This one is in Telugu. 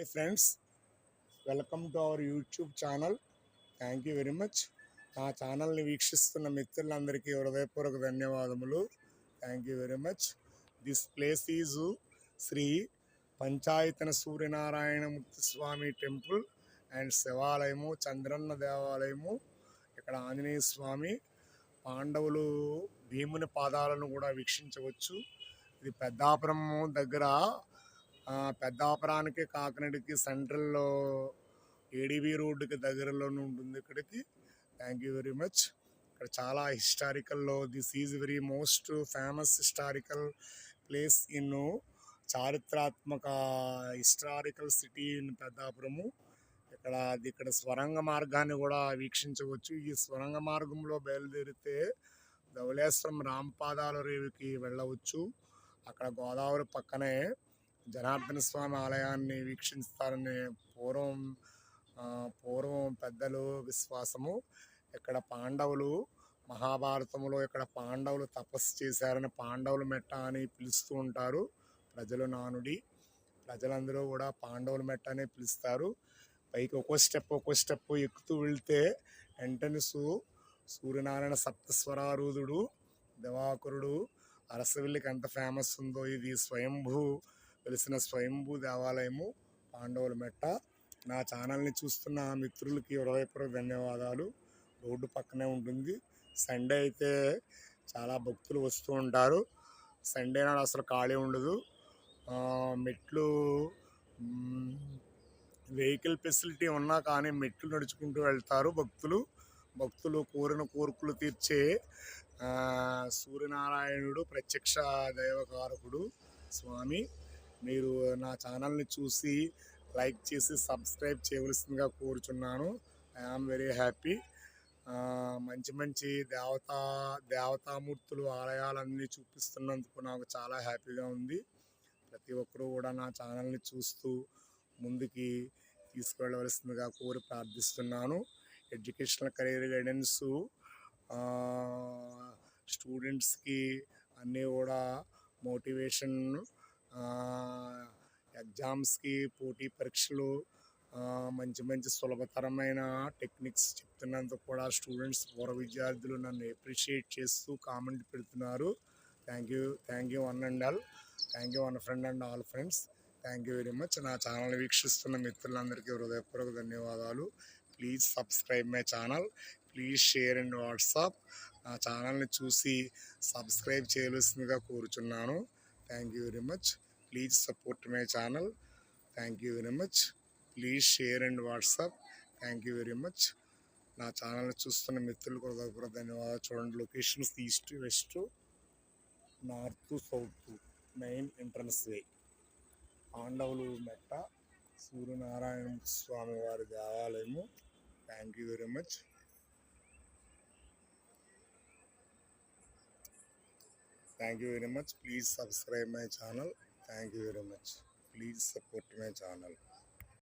Hi friends welcome to our YouTube channel thank you very much నా ఛానల్ని వీక్షిస్తున్న మిత్రులందరికీ హృదయపూర్వక ధన్యవాదములు thank you very much this place is Shri Panchayatana Mukti Swami temple and శివాలయము Chandranna దేవాలయము ఇక్కడ ఆంజనేయ స్వామి పాండవులు భీముని పాదాలను కూడా వీక్షించవచ్చు ఇది పెద్దాపురం దగ్గర పెద్దాపురానికి కాకినాడకి సెంట్రల్లో ఏడీబీ రోడ్డుకి దగ్గరలోనే ఉంటుంది ఇక్కడికి థ్యాంక్ యూ వెరీ మచ్ ఇక్కడ చాలా హిస్టారికల్లో this is very most famous historical place in చారిత్రాత్మక హిస్టారికల్ సిటీ ఇన్ పెద్దాపురము ఇక్కడ ఇక్కడ స్వరంగ మార్గాన్ని కూడా వీక్షించవచ్చు ఈ స్వరంగ మార్గంలో బయలుదేరితే ధవళేశ్వరం రామపాదాల రేవుకి వెళ్ళవచ్చు అక్కడ గోదావరి పక్కనే జనార్దన స్వామి ఆలయాన్ని వీక్షిస్తారని పూర్వం పూర్వం పెద్దలు విశ్వాసము ఇక్కడ పాండవులు మహాభారతంలో ఇక్కడ పాండవులు తపస్సు చేశారని పాండవులు మెట్ట అని పిలుస్తూ ఉంటారు ప్రజలు నానుడి ప్రజలందరూ కూడా పాండవులు మెట్ట అని పిలుస్తారు పైకి ఒక్కో స్టెప్ ఒక్కో స్టెప్ ఎక్కుతూ వెళ్తే ఎంటనిసు సూర్యనారాయణ సప్తస్వరారూధుడు దివాకరుడు అరసవిల్లికి ఎంత ఫేమస్ ఉందో ఇది స్వయంభూ వెలిసిన స్వయంభూ దేవాలయము పాండవుల మెట్ట నా ఛానల్ని చూస్తున్న మిత్రులకి ఇరవైపుర ధన్యవాదాలు రోడ్డు పక్కనే ఉంటుంది సండే అయితే చాలా భక్తులు వస్తూ ఉంటారు సండే నాడు అసలు ఖాళీ ఉండదు మెట్లు వెహికల్ ఫెసిలిటీ ఉన్నా కానీ మెట్లు నడుచుకుంటూ వెళ్తారు భక్తులు భక్తులు కోరిన కోర్కులు తీర్చే సూర్యనారాయణుడు ప్రత్యక్ష దైవకారకుడు స్వామి మీరు నా ఛానల్ని చూసి లైక్ చేసి సబ్స్క్రైబ్ చేయవలసిందిగా కోరుచున్నాను ఐ ఆమ్ వెరీ హ్యాపీ మంచి మంచి దేవతా దేవతామూర్తులు ఆలయాలన్నీ చూపిస్తున్నందుకు నాకు చాలా హ్యాపీగా ఉంది ప్రతి ఒక్కరూ కూడా నా ఛానల్ని చూస్తూ ముందుకి తీసుకువెళ్ళవలసిందిగా కోరి ప్రార్థిస్తున్నాను ఎడ్యుకేషనల్ కెరీర్ గైడెన్స్ స్టూడెంట్స్కి అన్నీ కూడా మోటివేషన్ ఎగ్జామ్స్కి పోటీ పరీక్షలు మంచి మంచి సులభతరమైన టెక్నిక్స్ చెప్తున్నందుకు కూడా స్టూడెంట్స్ పూర్వ విద్యార్థులు నన్ను ఎప్రిషియేట్ చేస్తూ కామెంట్ పెడుతున్నారు thank you thank you one and all thank you one friend and all friends thank you very much నా ఛానల్ వీక్షిస్తున్న మిత్రులందరికీ హృదయపూర్వక ధన్యవాదాలు please subscribe my channel please share and WhatsApp నా ఛానల్ని చూసి సబ్స్క్రైబ్ చేయవలసిందిగా కోరుచున్నాను thank you very much please support my channel thank you very much please share and WhatsApp thank you very much నా ఛానల్ని చూస్తున్న మిత్రులు కూడా ధన్యవాదాలు చూడండి locations east west north south main entrance way పాండవులు మెట్ట సూర్యనారాయణ స్వామి వారి దేవాలయము thank you very much Thank you very much. Please subscribe my channel. Thank you very much. Please support my channel.